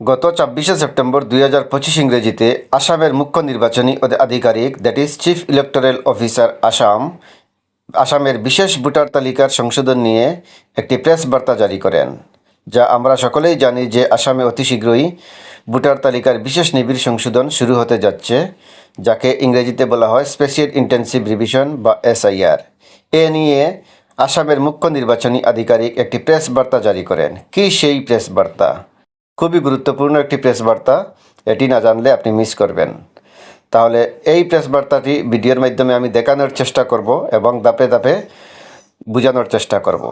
গত ছাব্বিশে সেপ্টেম্বর দুই হাজার পঁচিশ ইংরেজিতে আসামের মুখ্য নির্বাচনী আধিকারিক that is chief electoral officer Assam, আসামের বিশেষ ভোটার তালিকার সংশোধন নিয়ে একটি প্রেস বার্তা জারি করেন, যা আমরা সকলেই জানি যে আসামে অতি শীঘ্রই ভোটার তালিকার বিশেষ নিবিড় সংশোধন শুরু হতে যাচ্ছে, যাকে ইংরেজিতে বলা হয় স্পেশিয়াল ইন্টেন্সিভ রিভিশন বা এসআইআর এ নিয়ে আসামের মুখ্য নির্বাচনী আধিকারিক একটি প্রেস বার্তা জারি করেন। কী সেই প্রেস বার্তা? খুবই গুরুত্বপূর্ণ একটি প্রেস বার্তা এটি না জানলে আপনি মিস করবেন। তাহলে এই প্রেস বার্তাটি ভিডিওর মাধ্যমে আমি দেখানোর চেষ্টা করব এবং দাপে দাপে বোঝানোর চেষ্টা করব।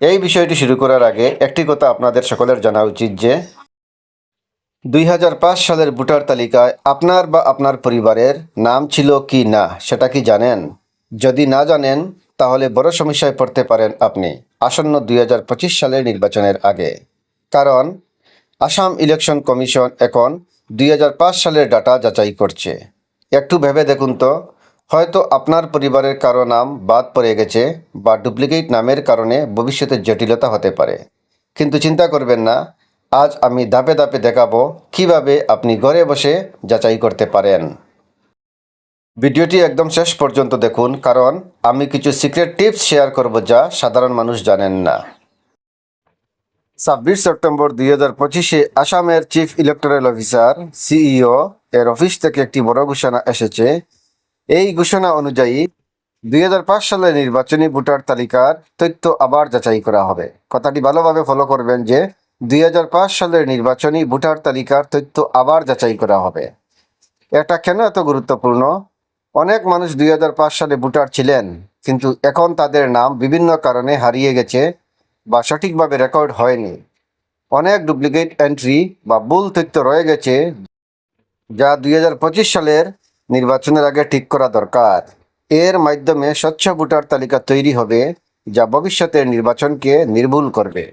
এই বিষয়টি শুরু করার আগে একটি কথা আপনাদের সকলের জানা উচিত যে, দুই হাজার পাঁচ সালের ভোটার তালিকায় আপনার বা আপনার পরিবারের নাম ছিল কি না, সেটা কি জানেন? যদি না জানেন, তাহলে বড় সমস্যায় পড়তে পারেন আপনি। আসন্ন দুই হাজার পঁচিশ সালের নির্বাচনের আগে। কারণ আসাম ইলেকশন কমিশন এখন দুই হাজার পাঁচ সালের ডাটা যাচাই করছে। একটু ভেবে দেখুন তো, হয়তো আপনার পরিবারের কারও নাম বাদ পড়ে গেছে বা ডুপ্লিকেট নামের কারণে ভবিষ্যতে জটিলতা হতে পারে। কিন্তু চিন্তা করবেন না, আজ আমি ধাপে ধাপে দেখাবো কীভাবে আপনি ঘরে বসে যাচাই করতে পারেন। ভিডিওটি একদম শেষ পর্যন্ত দেখুন, কারণ আমি কিছু সিক্রেট টিপস শেয়ার করব যা সাধারণ মানুষ জানেন না। ছাব্বিশ সেপ্টেম্বর দুই হাজার পঁচিশে আসামের চিফ ইলেকটোরাল অফিসার সিইও এর অফিস থেকে একটি বড় ঘোষণা এসেছে। এই ঘোষণা অনুযায়ী দুই সালের নির্বাচনী ভোটার তালিকার তথ্য আবার যাচাই করা হবে। কথাটি ভালোভাবে ফলো করবেন যে দুই হাজার পাঁচ সালের নির্বাচনী ভোটার তালিকার তথ্য আবার যাচাই করা হবে। এটা কেন এত গুরুত্বপূর্ণ? অনেক মানুষ দুই হাজার পাঁচ সালে ভোটার ছিলেন, কিন্তু এখন তাদের নাম বিভিন্ন কারণে হারিয়ে গেছে। বা সঠিকভাবে রেকর্ড হয়নি। অনেক ডুপ্লিকেট এন্ট্রি বা ভুল তথ্য রয়ে গেছে যা দুই হাজার পঁচিশ সালের নির্বাচনের আগে ঠিক করা দরকার। এর মাধ্যমে স্বচ্ছ ভোটার তালিকা তৈরি হবে যা ভবিষ্যতের নির্বাচনকে নির্ভুল করবে।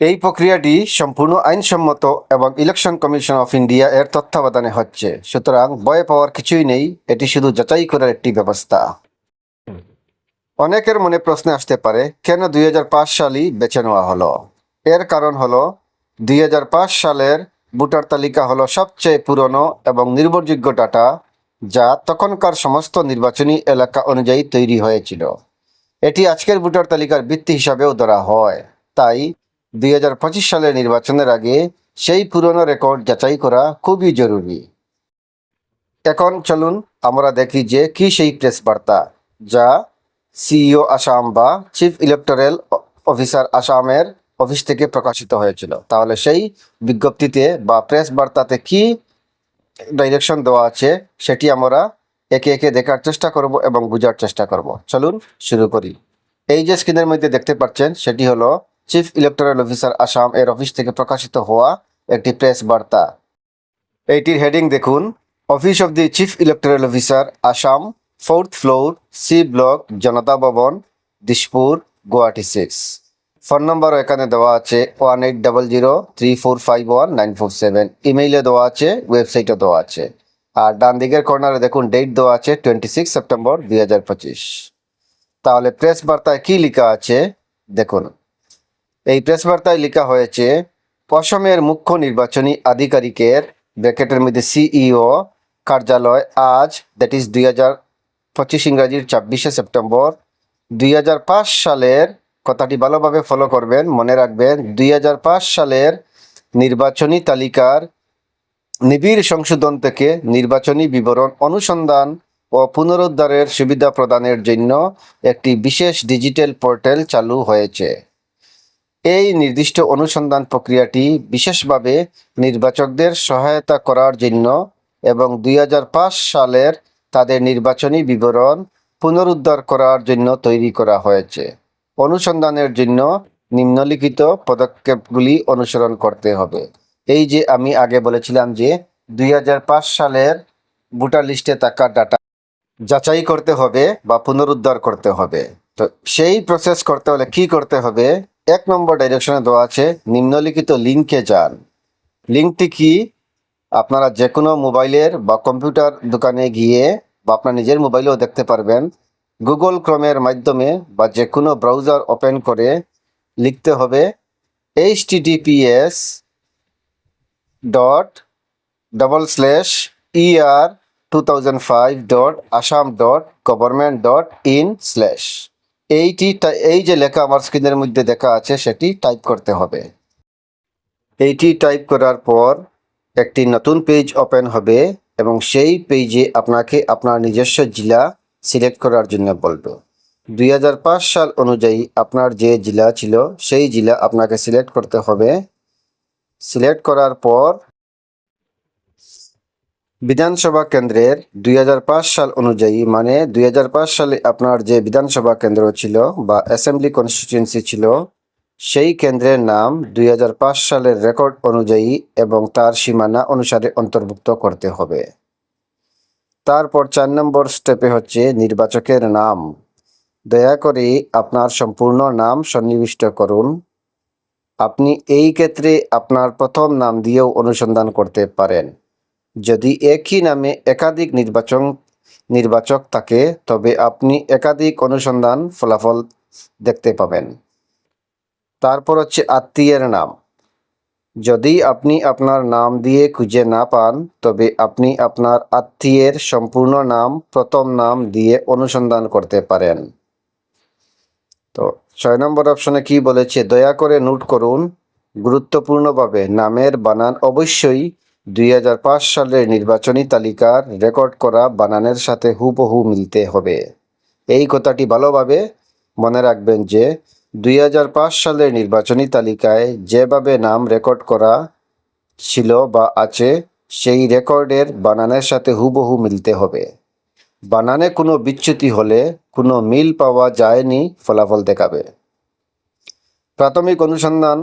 এই প্রক্রিয়াটি সম্পূর্ণ আইনসম্মত এবং ইলেকশন কমিশন অফ ইন্ডিয়া এর তত্ত্বাবধানে হচ্ছে। সুতরাং ভয় পাওয়ার কিছুই নেই, এটি শুধু যাচাই করার একটি ব্যবস্থা। অনেকের মনে প্রশ্ন আসতে পারে, কেন দুই হাজার পাঁচ সালই বেছে নেওয়া হলো? এর কারণ হলো, দুই হাজার পাঁচ সালের ভোটার তালিকা হলো সবচেয়ে পুরনো এবং নির্ভরযোগ্য ডাটা, যা তখনকার সমস্ত নির্বাচনী এলাকা অনুযায়ী তৈরি হয়েছিল। এটি আজকের ভোটার তালিকার ভিত্তি হিসাবেও ধরা হয়। তাই, দুই হাজার পঁচিশ সালের নির্বাচনের আগে সেই পুরনো রেকর্ড যাচাই করা খুবই জরুরি। এখন চলুন আমরা দেখি যে কি সেই প্রেস বার্তা যা সিইও আসাম বা চিফ ইলেকটোরাল অফিসার আসামের অফিস থেকে প্রকাশিত হয়েছিল। তাহলে সেই বিজ্ঞপ্তিতে বা প্রেস বার্তাতে কি ডাইরেকশন দেওয়া আছে, সেটি আমরা একে একে দেখার চেষ্টা করব এবং বোঝার চেষ্টা করব। চলুন শুরু করি। এই যে স্ক্রিনের মধ্যে দেখতে পাচ্ছেন, সেটি হলো চিফ ইলেকটোরাল অফিসার আসাম এর অফিস থেকে প্রকাশিত হওয়া একটি প্রেস বার্তা। এইটির হেডিং দেখুন office of the chief electoral officer Assam fourth floor, C block, Janata Bhavan, Dispur, Guwahati six phone নম্বরও এখানে দেওয়া আছে one eight double zero three four five one nine four seven. ইমেইলে দেওয়া আছে, ওয়েবসাইটও দেওয়া আছে। আর ডান দিকের কর্নারে দেখুন ডেট দেওয়া আছে টোয়েন্টি সিক্স সেপ্টেম্বর দুই হাজার পঁচিশ। তাহলে প্রেস বার্তায় কী লেখা আছে, দেখুন। এই প্রেস বার্তায় লেখা হয়েছে অসমের মুখ্য নির্বাচনী আধিকারিকের ব্র্যাকেটের মধ্যে সিইও কার্যালয় আজ দ্যাট ইজ দুই হাজার পঁচিশ ইংরাজির ছাব্বিশে সেপ্টেম্বর। দুই হাজার পাঁচ সালের কথাটি ভালোভাবে ফলো করবেন, মনে রাখবেন, দুই হাজার পাঁচ সালের নির্বাচনী তালিকার নিবিড় সংশোধন থেকে নির্বাচনী বিবরণ অনুসন্ধান ও পুনরুদ্ধারের সুবিধা প্রদানের জন্য একটি বিশেষ ডিজিটাল পোর্টাল চালু হয়েছে। এই নির্দিষ্ট অনুসন্ধান প্রক্রিয়াটি বিশেষভাবে নির্বাচকদের সহায়তা করার জন্য এবং দুই হাজার পাঁচ সালের তাদের নির্বাচনী বিবরণ পুনরুদ্ধার করার জন্য তৈরি করা হয়েছে। অনুসন্ধানের জন্য নিম্নলিখিত পদক্ষেপগুলি অনুসরণ করতে হবে। এই যে আমি আগে বলেছিলাম যে দুই হাজার পাঁচ সালের ভোটার লিস্টে থাকা ডাটা যাচাই করতে হবে বা পুনরুদ্ধার করতে হবে। তো সেই প্রসেস করতে হলে কি করতে হবে? এক নম্বর ডাইরেকশনে দেওয়া আছে নিম্নলিখিত লিঙ্কে যান। লিঙ্কটি কি? আপনারা যে কোনো মোবাইলের বা কম্পিউটার দোকানে গিয়ে বা আপনার নিজের মোবাইলেও দেখতে পারবেন। গুগল ক্রোমের মাধ্যমে বা যে কোনো ব্রাউজার ওপেন করে লিখতে হবে H TTPS dot double slash ER two thousand five dot Assam dot dot in এইটি এই যে লেখা আমার স্ক্রিনের মধ্যে দেখা আছে, সেটি টাইপ করতে হবে। এইটি টাইপ করার পর একটি নতুন পেজ ওপেন হবে এবং সেই পেজে আপনাকে আপনার নিজস্ব জেলা সিলেক্ট করার জন্য বলবে। দুই সাল অনুযায়ী আপনার যে জেলা ছিল, সেই জেলা আপনাকে সিলেক্ট করতে হবে। সিলেক্ট করার পর বিধানসভা কেন্দ্রের দুই হাজার পাঁচ সাল অনুযায়ী মানে দুই হাজার পাঁচ সালে আপনার যে বিধানসভা কেন্দ্র ছিল বা অ্যাসেম্বলি কনস্টিটিউয়েন্সি ছিল সেই কেন্দ্রের নাম দুই হাজার পাঁচ সালের রেকর্ড অনুযায়ী এবং তার সীমানা অনুসারে অন্তর্ভুক্ত করতে হবে। তারপর চার নম্বর স্টেপে হচ্ছে নির্বাচকের নাম। দয়া করে আপনার সম্পূর্ণ নাম সন্নিবিষ্ট করুন। আপনি এই ক্ষেত্রে আপনার প্রথম নাম দিয়েও অনুসন্ধান করতে পারেন। যদি একই নামে একাধিক নির্বাচন, নির্বাচক থাকে, তবে আপনি একাধিক অনুসন্ধান ফলাফল দেখতে পাবেন। তারপর হচ্ছে আত্মীয়ের নাম। যদি আপনি আপনার নাম দিয়ে খুঁজে না পান, তবে আপনি আপনার আত্মীয়ের সম্পূর্ণ নাম, প্রথম নাম দিয়ে অনুসন্ধান করতে পারেন। তো ছয় নম্বর অপশনে কি বলেছে? দয়া করে নোট করুন, গুরুত্বপূর্ণভাবে নামের বানান অবশ্যই দুই হাজার পাঁচ সালের নির্বাচনী তালিকার রেকর্ড করা বানানের সাথে হুবহু মিলতে হবে। এই কথাটি ভালোভাবে মনে রাখবেন যে দুই হাজার পাঁচ সালের নির্বাচনী তালিকায় যেভাবে নাম রেকর্ড করা ছিল বা আছে, সেই রেকর্ডের বানানের সাথে হুবহু মিলতে হবে। বানানে কোনো বিচ্যুতি হলে কোনো মিল পাওয়া যায়নি, ফলাফল দেখাবে। প্রাথমিক অনুসন্ধান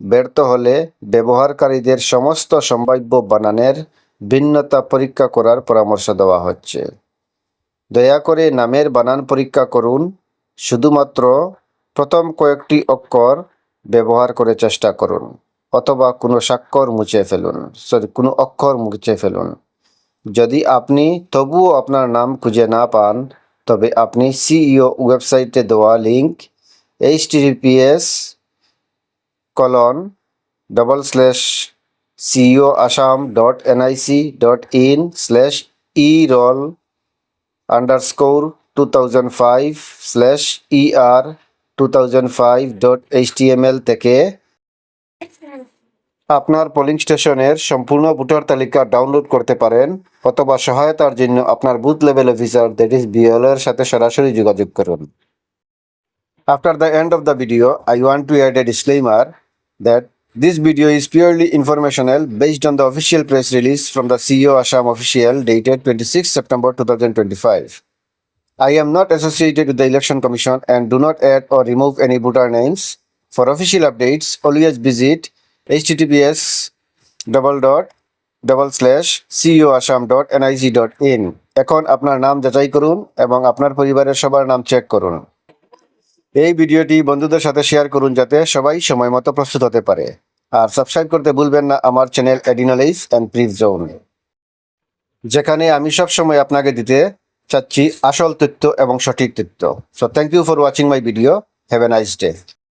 ব্যর্থ হলে ব্যবহারকারীদের সমস্ত সম্ভাব্য বানানের ভিন্নতা পরীক্ষা করার পরামর্শ দেওয়া হচ্ছে। দয়া করে নামের বানান পরীক্ষা করুন। শুধুমাত্র প্রথম কয়েকটি অক্ষর ব্যবহার করে চেষ্টা করুন, অথবা কোনো স্বাক্ষর মুছে ফেলুন সরি কোনো অক্ষর মুছে ফেলুন। যদি আপনি তবুও আপনার নাম খুঁজে না পান, তবে আপনি সিইও ওয়েবসাইটে দেওয়া link H TPS colon double slash CEO Assam dot NIC dot in slash E roll underscore two thousand five slash ER 2005.html থেকে আপনার পোলিং স্টেশনের সম্পূর্ণ ভোটার তালিকা ডাউনলোড করতে পারেন অথবা সহায়তার জন্য আপনার booth level officer that is BL এর সাথে সরাসরি যোগাযোগ করুন। After the end of the video I want to add a disclaimer that this video is purely informational based on the official press release from the CEO Assam official dated twenty six September two thousand twenty five I am not associated with the Election Commission and do not add or remove any voter names. For official updates, always visit https double dot double slash ceoassam dot nic dot in এখন আপনার নাম যাচাই করুন এবং আপনার পরিবারের সবার নাম চেক করুন এই ভিডিওটি বন্ধুদের সাথে শেয়ার করুন যাতে সবাই সময় মতো প্রস্তুত হতে পারে আর সাবস্ক্রাইব করতে ভুলবেন না আমার চ্যানেল এডিনালাইজ অ্যান্ড প্রিভ জোন যেখানে আমি সব সময় আপনাকে দিতে চাচ্ছি আসল তথ্য এবং সঠিক তথ্য। So thank you for watching my video have a nice day